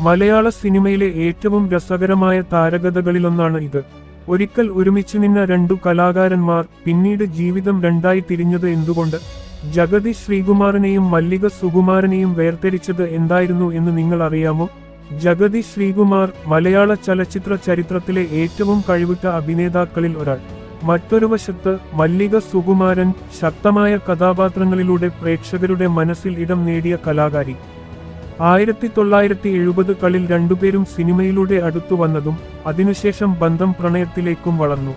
മലയാള സിനിമയിലെ ഏറ്റവും രസകരമായ താരകഥകളിലൊന്നാണ് ഇത്. ഒരിക്കൽ ഒരുമിച്ച് നിന്ന രണ്ടു കലാകാരന്മാർ പിന്നീട് ജീവിതം രണ്ടായി തിരിഞ്ഞത് എന്തുകൊണ്ട്? ജഗതി ശ്രീകുമാറിനെയും മല്ലിക സുകുമാരനെയും വേർതിരിച്ചത് എന്തായിരുന്നു എന്ന് നിങ്ങൾ അറിയാമോ? ജഗതി ശ്രീകുമാർ മലയാള ചലച്ചിത്ര ചരിത്രത്തിലെ ഏറ്റവും കഴിവുറ്റ അഭിനേതാക്കളിൽ ഒരാൾ. മറ്റൊരു വശത്ത് മല്ലിക സുകുമാരൻ ശക്തമായ കഥാപാത്രങ്ങളിലൂടെ പ്രേക്ഷകരുടെ മനസ്സിൽ ഇടം നേടിയ കലാകാരി. ആയിരത്തി തൊള്ളായിരത്തി എഴുപതുകളിൽ രണ്ടുപേരും സിനിമയിലൂടെ അടുത്തു വന്നതും അതിനുശേഷം ബന്ധം പ്രണയത്തിലേക്കും വളർന്നു.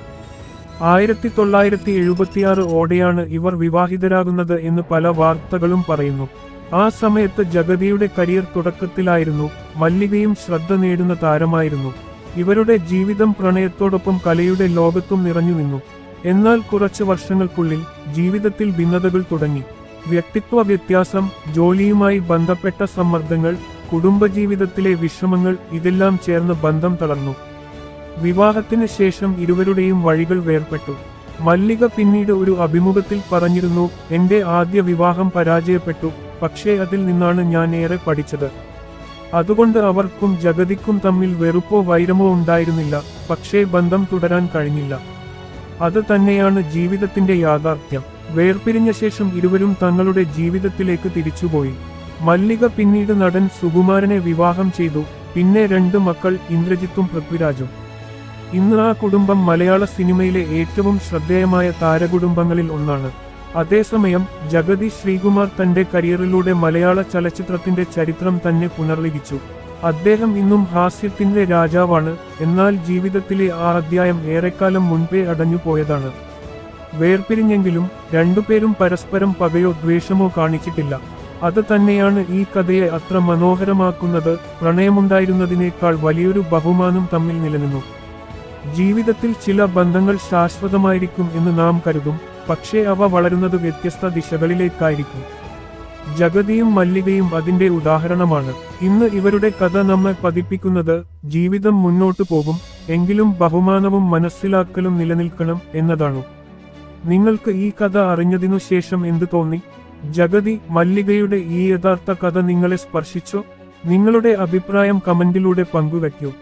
ആയിരത്തി തൊള്ളായിരത്തി എഴുപത്തിയാറ് ഓടെയാണ് ഇവർ വിവാഹിതരാകുന്നത് എന്ന് പല വാർത്തകളും പറയുന്നു. ആ സമയത്ത് ജഗതിയുടെ കരിയർ തുടക്കത്തിലായിരുന്നു മല്ലികയും ശ്രദ്ധ നേടുന്ന താരമായിരുന്നു. ഇവരുടെ ജീവിതം പ്രണയത്തോടൊപ്പം കലയുടെ ലോകത്തും നിറഞ്ഞു നിന്നു എന്നാൽ കുറച്ച് വർഷങ്ങൾക്കുള്ളിൽ ജീവിതത്തിൽ ഭിന്നതകൾ തുടങ്ങി. വ്യക്തിത്വ വ്യത്യാസം ജോലിയുമായി ബന്ധപ്പെട്ട സമ്മർദ്ദങ്ങൾ കുടുംബജീവിതത്തിലെ വിഷമങ്ങൾ ഇതെല്ലാം ചേർന്ന് ബന്ധം തളർന്നു. വിവാഹത്തിന് ശേഷം ഇരുവരുടെയും വഴികൾ വേർപ്പെട്ടു. മല്ലിക പിന്നീട് ഒരു അഭിമുഖത്തിൽ പറഞ്ഞിരുന്നു എന്റെ ആദ്യ വിവാഹം പരാജയപ്പെട്ടു പക്ഷേ അതിൽ നിന്നാണ് ഞാൻ ഏറെ പഠിച്ചത്. അതുകൊണ്ട് അവർക്കും ജഗതിക്കും തമ്മിൽ വെറുപ്പോ വൈരമോ ഉണ്ടായിരുന്നില്ല പക്ഷേ ബന്ധം തുടരാൻ കഴിഞ്ഞില്ല. അത് തന്നെയാണ് ജീവിതത്തിന്റെ യാഥാർത്ഥ്യം. വേർപിരിഞ്ഞ ശേഷം ഇരുവരും തങ്ങളുടെ ജീവിതത്തിലേക്ക് തിരിച്ചുപോയി. മല്ലിക പിന്നീട് നടൻ സുകുമാരനെ വിവാഹം ചെയ്തു. പിന്നെ രണ്ട് മക്കൾ ഇന്ദ്രജിത്തും പൃഥ്വിരാജും. ഇന്ന് ആ കുടുംബം മലയാള സിനിമയിലെ ഏറ്റവും ശ്രദ്ധേയമായ താരകുടുംബങ്ങളിൽ ഒന്നാണ്. അതേസമയം ജഗതി ശ്രീകുമാർ തന്റെ കരിയറിലൂടെ മലയാള ചലച്ചിത്രത്തിന്റെ ചരിത്രം തന്നെ പുനർലിഖിച്ചു. അദ്ദേഹം ഇന്നും ഹാസ്യത്തിന്റെ രാജാവാണ്. എന്നാൽ ജീവിതത്തിലെ ആ അധ്യായം ഏറെക്കാലം മുൻപേ അടഞ്ഞുപോയതാണ്. വേർപിരിഞ്ഞെങ്കിലും രണ്ടുപേരും പരസ്പരം പകയോ ദ്വേഷമോ കാണിച്ചിട്ടില്ല. അത് തന്നെയാണ് ഈ കഥയെ അത്ര മനോഹരമാക്കുന്നത്. പ്രണയമുണ്ടായിരുന്നതിനേക്കാൾ വലിയൊരു ബഹുമാനം തമ്മിൽ നിലനിന്നു. ജീവിതത്തിൽ ചില ബന്ധങ്ങൾ ശാശ്വതമായിരിക്കും എന്ന് നാം കരുതും. പക്ഷേ അവ വളരുന്നത് വ്യത്യസ്ത ദിശകളിലേക്കായിരിക്കും. ജഗതിയും മല്ലികയും അതിന്റെ ഉദാഹരണമാണ്. ഇന്ന് ഇവരുടെ കഥ നമ്മെ പതിപ്പിക്കുന്നത് ജീവിതം മുന്നോട്ടു പോകും എങ്കിലും ബഹുമാനവും മനസ്സിലാക്കലും നിലനിൽക്കണം എന്നതാണ്. നിങ്ങൾക്ക് ഈ കഥ അറിഞ്ഞതിനു ശേഷം എന്തു തോന്നി? ജഗതി മല്ലികയുടെ ഈ യഥാർത്ഥ കഥ നിങ്ങളെ സ്പർശിച്ചോ? നിങ്ങളുടെ അഭിപ്രായം കമന്റിലൂടെ പങ്കുവയ്ക്കൂ.